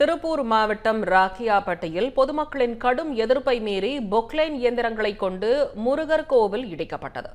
திருப்பூர் மாவட்டம் ராக்கியாப்பட்டியில் பொதுமக்களின் கடும் எதிர்ப்பை மீறி பொக்லைன் இயந்திரங்களை கொண்டு முருகர் கோவில் இடிக்கப்பட்டது.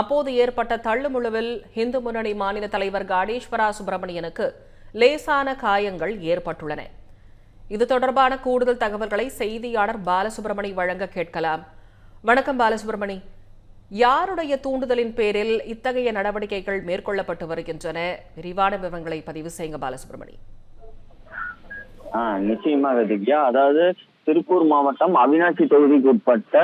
அப்போது ஏற்பட்ட தள்ளுமுழுவில் இந்து முன்னணி மாநில தலைவர் காடேஸ்வரா சுப்பிரமணியனுக்கு லேசான காயங்கள் ஏற்பட்டுள்ளன. இது தொடர்பான கூடுதல் தகவல்களை செய்தியாளர் பாலசுப்ரமணி வழங்க கேட்கலாம். வணக்கம் பாலசுப்ரமணி யாருடைய தூண்டுதலின் பேரில் இத்தகைய நடவடிக்கைகள் மேற்கொள்ளப்பட்டு வருகின்றன? விரிவான விவரங்களை பதிவு செய்யுங்க பாலசுப்ரமணி நிச்சயமாக திவ்யா. அதாவது திருப்பூர் மாவட்டம் அவினாசி தொகுதிக்கு உட்பட்ட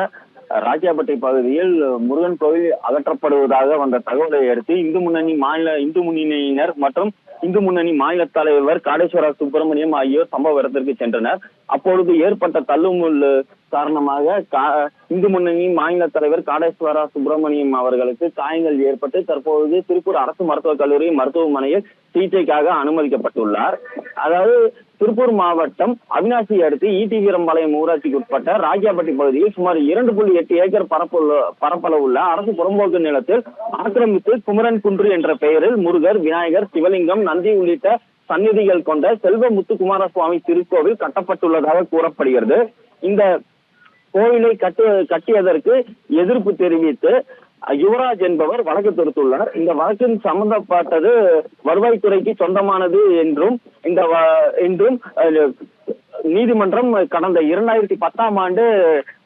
ராஜாப்பட்டை பகுதியில் முருகன் கோவில் அகற்றப்படுவதாக வந்த தகவலை அடுத்து இந்து முன்னணி மாநில இந்து முன்னணியினர் மற்றும் இந்து முன்னணி மாநில தலைவர் காடேஸ்வர சுப்பிரமணியம் ஆகியோர் சம்பவ இடத்திற்கு சென்றனர். அப்பொழுது ஏற்பட்ட தள்ளுமுள்ளு காரணமாக இந்து முன்னணி மாநில தலைவர் காடேஸ்வரா சுப்பிரமணியம் அவர்களுக்கு காயங்கள் ஏற்பட்டு தற்பொழுது திருப்பூர் அரசு மருத்துவக் கல்லூரி மருத்துவமனையில் சிகிச்சைக்காக அனுமதிக்கப்பட்டுள்ளார். அதாவது திருப்பூர் மாவட்டம் அவினாசி அடுத்து ஈட்டி வீரம்பாளையம் ஊராட்சிக்கு உட்பட்ட ராஜாப்பட்டி பகுதியில் சுமார் இரண்டு புள்ளி எட்டு ஏக்கர் பரப்புள்ள பரப்பளவுள்ள அரசு புறம்போக்கு நிலத்தில் ஆக்கிரமித்து குமரன் குன்று என்ற பெயரில் முருகர் விநாயகர் சிவலிங்கம் நந்தி உள்ளிட்ட சந்நிதிகள் கொண்ட செல்வ முத்துக்குமாரசுவாமி திருக்கோவில் கட்டப்பட்டுள்ளதாக கூறப்படுகிறது. இந்த கோவிலை கட்டு கட்டியதற்கு எதிர்ப்பு தெரிவித்து யுவராஜ் என்பவர் வழக்கு தொடுத்துள்ளார். இந்த வழக்கின் சம்பந்தப்பட்டது வருவாய்த்துறைக்கு சொந்தமானது என்றும் இந்த என்றும் நீதிமன்றம் கடந்த இரண்டாயிரத்தி பத்தாம் ஆண்டு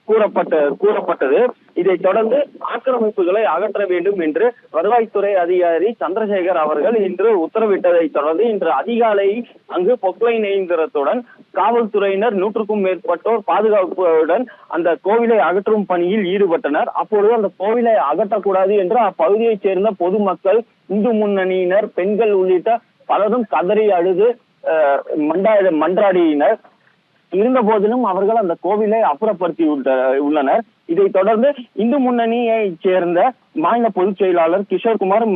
கூறப்பட்ட கூறப்பட்டது. இதைத் தொடர்ந்து ஆக்கிரமிப்புகளை அகற்ற வேண்டும் என்று வருவாய்த்துறை அதிகாரி சந்திரசேகர் அவர்கள் இன்று உத்தரவிட்டதை தொடர்ந்து இன்று அதிகாலை அங்கு பொக்லைன் இயந்திரத்துடன் காவல்துறையினர் நூற்றுக்கும் மேற்பட்டோர் பாதுகாப்புடன் அந்த கோவிலை அகற்றும் பணியில் ஈடுபட்டனர். அப்பொழுது அந்த கோவிலை அகற்றக்கூடாது என்று அப்பகுதியைச் சேர்ந்த பொதுமக்கள் இந்து முன்னணியினர் பெண்கள் உள்ளிட்ட பலரும் கதறி அழுது அஹ், மண்டா மன்றாடியினர். இருந்த போதிலும் அவர்கள் அந்த கோவிலை அப்புறப்படுத்தி உள்ளனர். இதைத் தொடர்ந்து இந்து முன்னணியை சேர்ந்த மாநில பொதுச் செயலாளர் கிஷோர்குமார்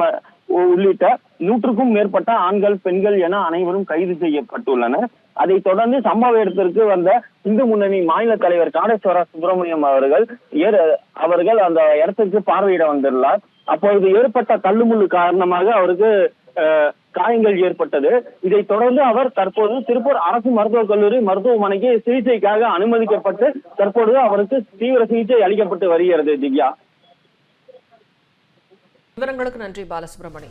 உள்ளிட்ட நூற்றுக்கும் மேற்பட்ட ஆண்கள் பெண்கள் என அனைவரும் கைது செய்யப்பட்டுள்ளனர். அதைத் தொடர்ந்து சம்பவ இடத்திற்கு வந்த இந்து முன்னணி மாநில தலைவர் காடேஸ்வர சுப்பிரமணியம் அவர்கள் ஏற- அவர்கள் அந்த இடத்திற்கு பார்வையிட வந்துள்ளார் அப்பொழுது ஏற்பட்ட தள்ளுமுள்ளு காரணமாக அவருக்கு அஹ், காயங்கள் ஏற்பட்டது. இதைத் தொடர்ந்து அவர் தற்போது திருப்பூர் அரசு மருத்துவக் கல்லூரி மருத்துவமனைக்கு சிகிச்சைக்காக அனுமதிக்கப்பட்டு தற்பொழுது அவருக்கு தீவிர சிகிச்சை அளிக்கப்பட்டு வருகிறது திவ்யா. விவரங்களுக்கு நன்றி பாலசுப்ரமணி